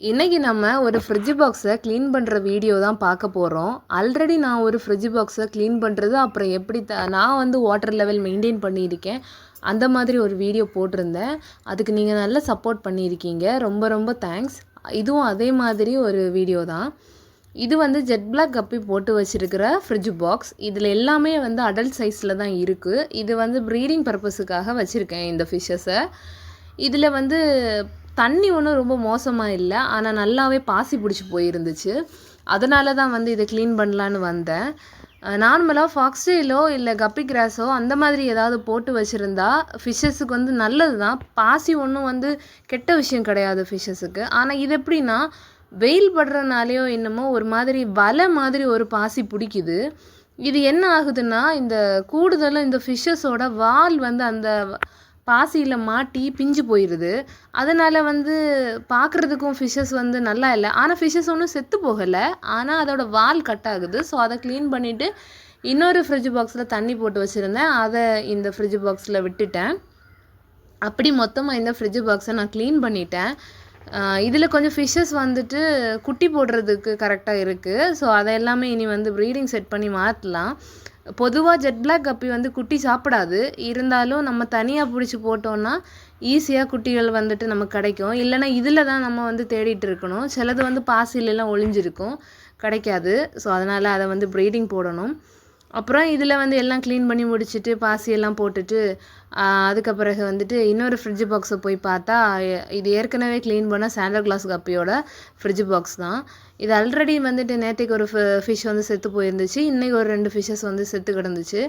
இன்றைக்கி நம்ம ஒரு ஃப்ரிட்ஜ் பாக்ஸை க்ளீன் பண்ணுற வீடியோ தான் பார்க்க போகிறோம் ஆல்ரெடி நான் ஒரு ஃப்ரிட்ஜ் பாக்ஸை க்ளீன் பண்ணுறது அப்புறம் எப்படி த நான் வந்து வாட்டர் லெவல் மெயின்டைன் பண்ணியிருக்கேன். அந்த மாதிரி ஒரு வீடியோ போட்டிருந்தேன். அதுக்கு நீங்கள் நல்லா சப்போர்ட் பண்ணியிருக்கீங்க. ரொம்ப ரொம்ப தேங்க்ஸ் இதுவும் அதே மாதிரி ஒரு வீடியோ தான். இது வந்து ஜெட் பிளாக் கப்பி போட்டு வச்சுருக்கிற ஃப்ரிட்ஜ் பாக்ஸ் இதில் எல்லாமே வந்து அடல்ட் சைஸில் தான் இருக்குது இது வந்து ப்ரீடிங் பர்பஸுக்காக வச்சுருக்கேன் இந்த ஃபிஷ்ஷஸை இதில் வந்து தண்ணி ஒன்றும் ரொம்ப மோசமாக இல்லை. ஆனால் நல்லாவே பாசி பிடிச்சி போயிருந்துச்சு. அதனால தான் வந்து இதை க்ளீன் பண்ணலான்னு வந்தேன். நார்மலாக ஃபாக்ஸ்டெயிலோ இல்லை கப்பி கிராஸோ அந்த மாதிரி ஏதாவது போட்டு வச்சுருந்தா ஃபிஷ்ஷஸுக்கு வந்து நல்லது தான் பாசி ஒன்றும் வந்து கெட்ட விஷயம் கிடையாது ஃபிஷ்ஷஸுக்கு ஆனால் இது எப்படின்னா வெயில் படுறனாலையோ என்னமோ ஒரு மாதிரி வலை மாதிரி ஒரு பாசி பிடிக்குது. இது என்ன ஆகுதுன்னா இந்த கூடுதலும் இந்த ஃபிஷ்ஷஸோட வால் வந்து அந்த பாசியில் மாட்டி பிஞ்சு போயிடுது அதனால் வந்து பார்க்குறதுக்கும் ஃபிஷ்ஷஸ் வந்து நல்லா இல்லை. ஆனால் ஃபிஷ்ஷஸ் ஒன்றும் செத்து போகலை. ஆனால் அதோடய வால் கட் ஆகுது. ஸோ அதை க்ளீன் பண்ணிவிட்டு இன்னொரு ஃப்ரிட்ஜ் பாக்ஸில் தண்ணி போட்டு வச்சுருந்தேன். அதை இந்த ஃப்ரிட்ஜ் பாக்ஸில் விட்டுட்டேன். அப்படி மொத்தமாக இந்த ஃப்ரிட்ஜ் பாக்ஸை நான் க்ளீன் பண்ணிட்டேன். இதில் கொஞ்சம் ஃபிஷ்ஷஸ் வந்துட்டு குட்டி போடுறதுக்கு கரெக்டாக இருக்குது ஸோ அதை எல்லாமே இனி வந்து ப்ரீடிங் செட் பண்ணி மாற்றலாம் பொதுவாக ஜெட் பிளாக் கப்பி வந்து குட்டி சாப்பிடாது. இருந்தாலும் நம்ம தனியாக பிடிச்சி போட்டோன்னா ஈஸியாக குட்டிகள் வந்துட்டு நமக்கு கிடைக்கும். இல்லைன்னா இதில் தான் நம்ம வந்து தேடிட்டு இருக்கணும். சிலது வந்து பாசிலெலாம் ஒளிஞ்சிருக்கும். கிடைக்காது. ஸோ அதனால் அதை வந்து ப்ரீடிங் போடணும். அப்புறம் இதில் வந்து எல்லாம் க்ளீன் பண்ணி முடிச்சுட்டு பாசியெல்லாம் போட்டுட்டு அதுக்கு பிறகு வந்துட்டு இன்னொரு ஃப்ரிட்ஜ் பாக்ஸை போய் பார்த்தா இது ஏற்கனவே க்ளீன் பண்ண சாண்டல் கிளாஸ் கப்பியோட ஃப்ரிட்ஜ் பாக்ஸ் தான். இது ஆல்ரெடி வந்துட்டு நேற்றுக்கு ஒரு ஃபிஷ் வந்து செத்து போயிருந்துச்சு. இன்றைக்கி ஒரு ரெண்டு ஃபிஷ்ஷஸ் வந்து செத்து கிடந்துச்சு.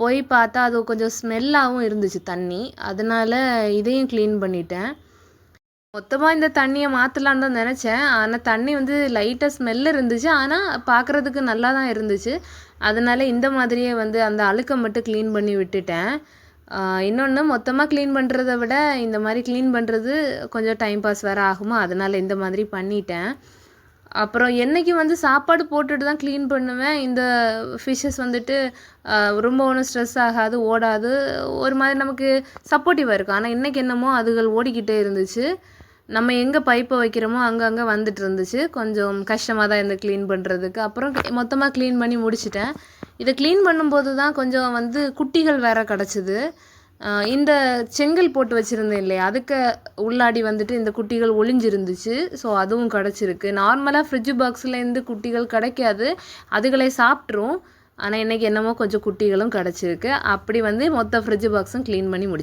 போய் பார்த்தா அது கொஞ்சம் ஸ்மெல்லாகவும் இருந்துச்சு தண்ணி. அதனால் இதையும் க்ளீன் பண்ணிட்டேன். மொத்தமாக இந்த தண்ணியை மாற்றலான்னு தான் நினச்சேன். ஆனால் தண்ணி வந்து லைட்டாக ஸ்மெல் இருந்துச்சு. ஆனால் பார்க்குறதுக்கு நல்லா தான் இருந்துச்சு. அதனால் இந்த மாதிரியே வந்து அந்த அழுக்கை மட்டும் க்ளீன் பண்ணி விட்டுட்டேன். இன்னொன்று மொத்தமாக க்ளீன் பண்ணுறத விட இந்த மாதிரி க்ளீன் பண்ணுறது கொஞ்சம் டைம் பாஸ் வேறு ஆகுமா? அதனால் இந்த மாதிரி பண்ணிட்டேன். அப்புறம் என்றைக்கு வந்து சாப்பாடு போட்டுட்டு தான் க்ளீன் பண்ணுவேன். இந்த ஃபிஷ்ஷஸ் வந்துட்டு ரொம்ப ஒன்றும் ஸ்ட்ரெஸ் ஆகாது ஓடாது. ஒரு மாதிரி நமக்கு சப்போர்ட்டிவாக இருக்கும். ஆனால் இன்றைக்கி என்னமோ அதுகள் ஓடிக்கிட்டே இருந்துச்சு. நம்ம எங்கே பைப்பை வைக்கிறோமோ அங்கங்கே வந்துட்டு இருந்துச்சு. கொஞ்சம் கஷ்டமாக தான் இருந்து க்ளீன் பண்ணுறதுக்கு அப்புறம் மொத்தமாக க்ளீன் பண்ணி முடிச்சிட்டேன். இதை க்ளீன் பண்ணும்போது தான் கொஞ்சம் வந்து குட்டிகள் வேறு கிடச்சிது. இந்த செங்கல் போட்டு வச்சுருந்தேன் இல்லையா? அதுக்கு உள்ளாடி வந்துட்டு இந்த குட்டிகள் ஒளிஞ்சிருந்துச்சு. ஸோ அதுவும் கிடச்சிருக்கு. நார்மலாக ஃப்ரிட்ஜ் பாக்ஸ்லேருந்து குட்டிகள் கிடைக்காது. அதுகளை சாப்பிட்ரும் ஆனால் இன்றைக்கி என்னமோ கொஞ்சம் குட்டிகளும் கிடச்சிருக்கு. அப்படி வந்து மொத்த ஃப்ரிட்ஜ் பாக்ஸும் க்ளீன் பண்ணி முடிச்சு